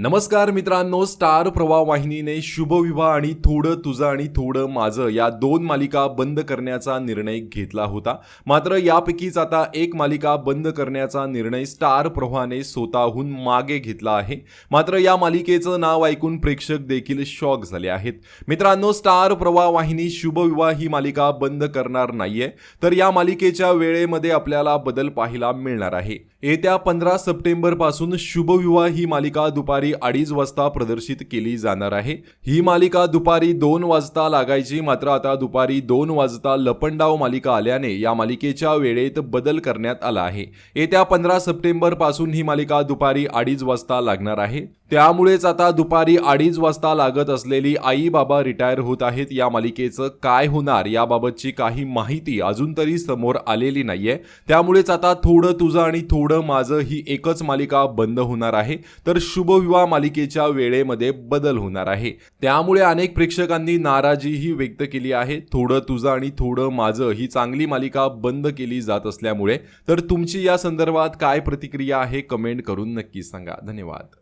नमस्कार मित्रांनो स्टार प्रवाह वाहिनीने शुभविवाह आणि थोडं तुझं आणि थोडं माझं या दोन मालिका बंद करण्याचा निर्णय घेतला होता. मात्र यापैकीच आता एक मालिका बंद करण्याचा निर्णय स्टार प्रवाहाने स्वतःहून मागे घेतला आहे. मात्र या मालिकेचं नाव ऐकून प्रेक्षक देखील शॉक झाले आहेत. मित्रांनो स्टार प्रवाह वाहिनी शुभविवाह ही मालिका बंद करणार नाहीये. तर या मालिकेच्या वेळेमध्ये आपल्याला बदल पाहायला मिळणार आहे. येत्या पंधरा सप्टेंबरपासून शुभविवाह ही मालिका दुपारी अडीच वाजता प्रदर्शित केली जाणार आहे. ही मालिका दुपारी दोन वाजता लागायची मात्र आता दुपारी दोन वाजता लपंडाव मालिका आल्याने या मालिकेच्या वेळेत बदल करण्यात आला आहे. येत्या पंधरा सप्टेंबरपासून ही मालिका दुपारी अडीच वाजता लागणार आहे. त्यामुळेच आता दुपारी अडीच वाजता लागत असलेली आई बाबा रिटायर होत आहेत. या मालिकेचं काय होणार याबाबतची काही माहिती अजून तरी समोर आलेली नाहीये. त्यामुळेच आता थोडं तुझं आणि थोडं माझं ही एकच मालिका बंद होणार आहे. तर शुभविवाह मालिकेच्या वेळेमध्ये बदल होणार आहे. त्यामुळे अनेक प्रेक्षकांनी नाराजीही व्यक्त केली आहे. थोडं तुझं आणि थोडं माझं ही चांगली मालिका बंद केली जात असल्यामुळे. तर तुमची या संदर्भात काय प्रतिक्रिया आहे कमेंट करून नक्की सांगा. धन्यवाद.